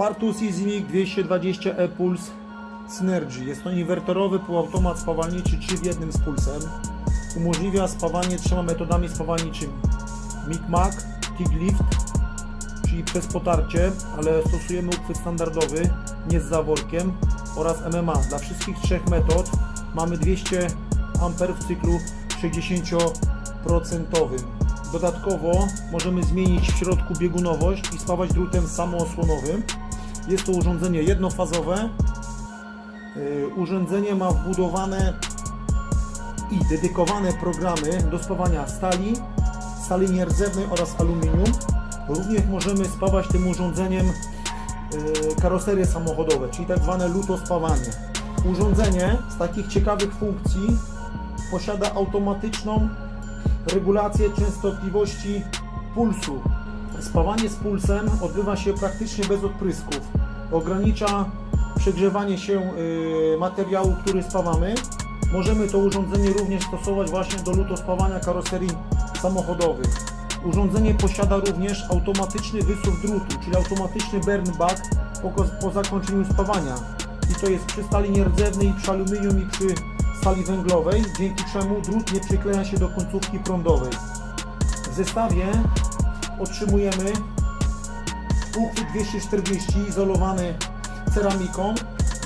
Partus EasyLink 220e Puls Synergy. Jest to inwertorowy półautomat spawalniczy 3 w jednym z pulsem. Umożliwia spawanie trzema metodami spawalniczymi. Mic-Mac, Kick-Lift, czyli przez potarcie, ale stosujemy uchwyt standardowy, nie z zaworkiem oraz MMA. Dla wszystkich trzech metod mamy 200 A w cyklu 60%. Dodatkowo możemy zmienić w środku biegunowość i spawać drutem samoosłonowym. Jest to urządzenie jednofazowe. Yy, Urządzenie ma wbudowane i dedykowane programy do spawania stali, stali nierdzewnej oraz aluminium. Również możemy spawać tym urządzeniem yy, karoserie samochodowe, czyli tak zwane lutospawanie. Urządzenie z takich ciekawych funkcji posiada automatyczną regulację częstotliwości pulsu. Spawanie z pulsem odbywa się praktycznie bez odprysków. Ogranicza przegrzewanie się yy, materiału, który spawamy. Możemy to urządzenie również stosować właśnie do lutospawania karoserii samochodowych. Urządzenie posiada również automatyczny wysuw drutu, czyli automatyczny burn back po, po zakończeniu spawania. I to jest przy stali nierdzewnej, przy aluminium i przy stali węglowej, dzięki czemu drut nie przykleja się do końcówki prądowej. W zestawie otrzymujemy uchwyt 240 izolowany ceramiką,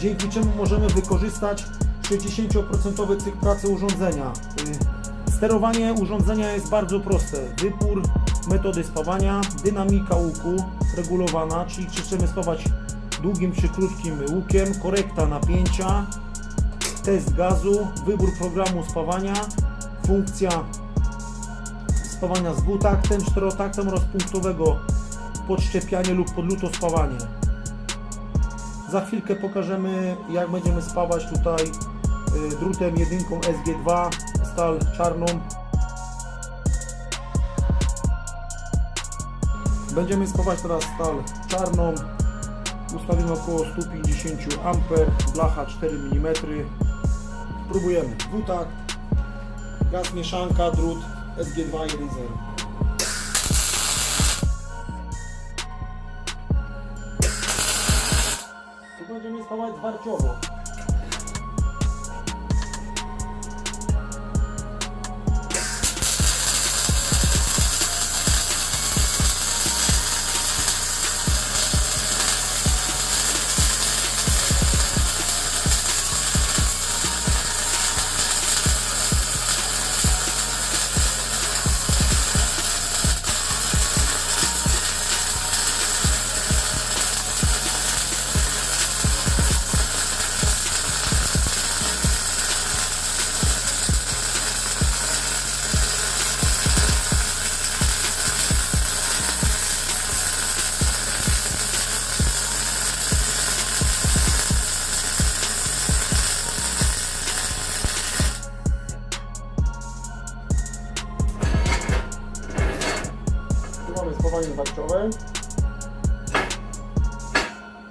dzięki czemu możemy wykorzystać 60% cykl pracy urządzenia. Y, Sterowanie urządzenia jest bardzo proste. Wybór metody spawania, dynamika łuku regulowana, czyli czy chcemy spawać długim czy krótkim łukiem, korekta napięcia, test gazu, wybór programu spawania, funkcja spawania z dwutaktem, czterotaktem oraz punktowego podszczepianie lub podlutospawanie. Za chwilkę pokażemy jak będziemy spawać tutaj y, drutem jedynką SG2 stal czarną. Będziemy spawać teraz stal czarną. Ustawimy około 150 A, blacha 4 mm. Próbujemy. Dwutakt, gaz mieszanka, drut SG2 1.0. Tu będziemy spawać mamy spawanie zwarciowe.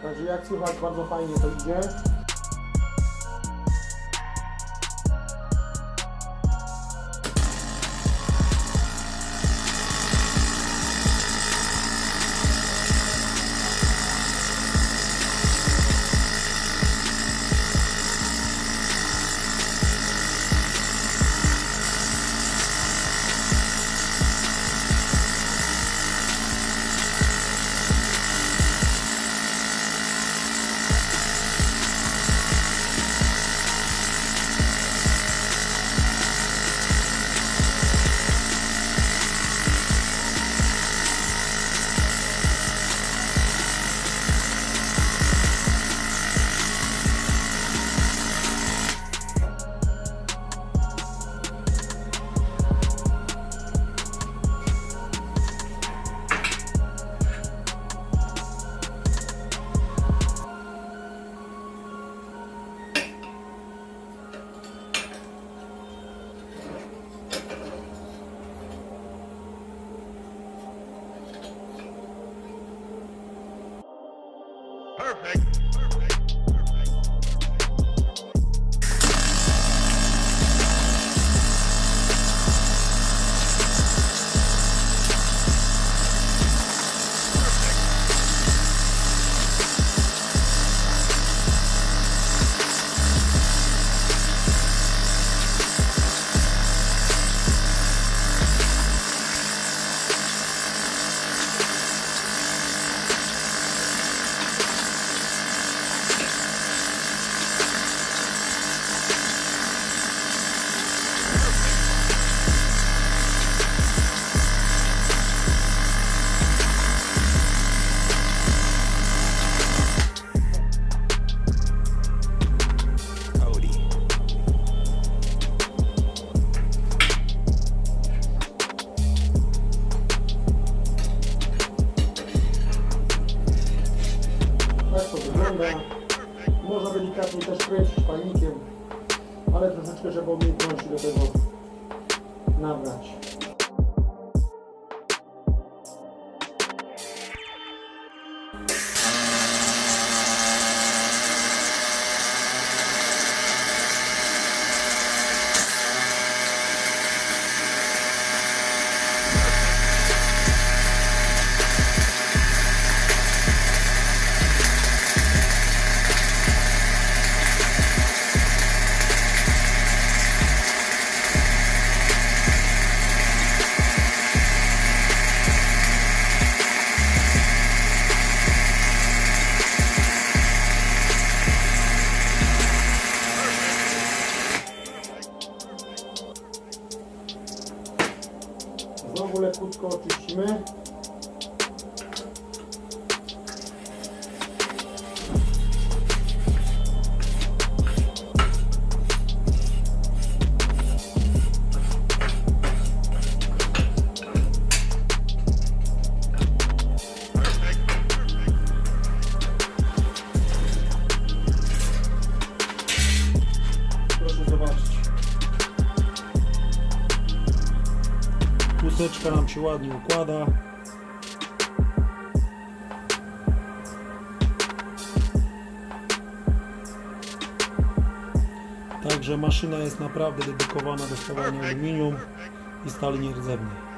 Także jak słychać bardzo fajnie to idzie. Troszeczkę, żeby umiejętności do tego nabrać. Znowu Łuseczka nam się ładnie układa. Także maszyna jest naprawdę dedykowana do stawiania aluminium i stali nierdzewnej.